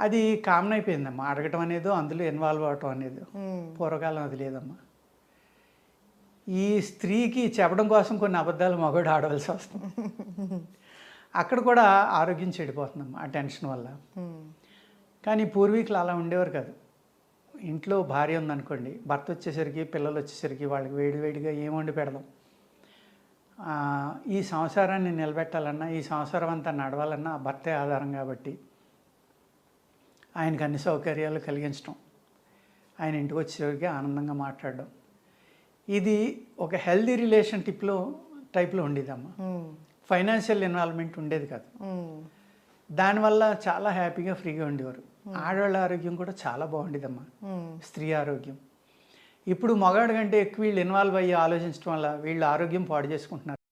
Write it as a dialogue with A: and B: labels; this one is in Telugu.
A: అది కామన్ అయిపోయిందమ్మా. అడగటం అనేది అందులో ఇన్వాల్వ్ అవటం అనేది. పూర్వకాలం అది లేదమ్మా. ఈ స్త్రీకి చెప్పడం కోసం కొన్ని అబద్ధాలు మగవాడు ఆడవలసి వస్తుంది. అక్కడ కూడా ఆరోగ్యం చెడిపోతుందమ్మా ఆ టెన్షన్ వల్ల. కానీ పూర్వీకులు అలా ఉండేవారు కాదు. ఇంట్లో భార్య ఉందనుకోండి భర్త వచ్చేసరికి పిల్లలు వచ్చేసరికి వాళ్ళకి వేడి వేడిగా ఏం వండి పెడదాం. ఈ సంసారాన్ని నిలబెట్టాలన్నా ఈ సంసారం అంతా నడవాలన్నా భర్తే ఆధారం కాబట్టి ఆయనకు అన్ని సౌకర్యాలు కలిగించడం ఆయన ఇంటికి వచ్చేసరికి ఆనందంగా మాట్లాడడం. ఇది ఒక హెల్దీ రిలేషన్షిప్లో టైప్లో ఉండేదమ్మా.
B: ఉమ్,
A: ఫైనాన్షియల్ ఇన్వాల్వ్మెంట్ ఉండేది కాదు. దానివల్ల చాలా హ్యాపీగా ఫ్రీగా ఉండేవారు. ఆడవాళ్ళ ఆరోగ్యం కూడా చాలా బాగుండేదమ్మా. స్త్రీ ఆరోగ్యం. ఇప్పుడు మగాడు కంటే ఎక్కువ వీళ్ళు ఇన్వాల్వ్ అయ్యి ఆలోచించడం వల్ల వీళ్ళు ఆరోగ్యం పాడు చేసుకుంటున్నారు.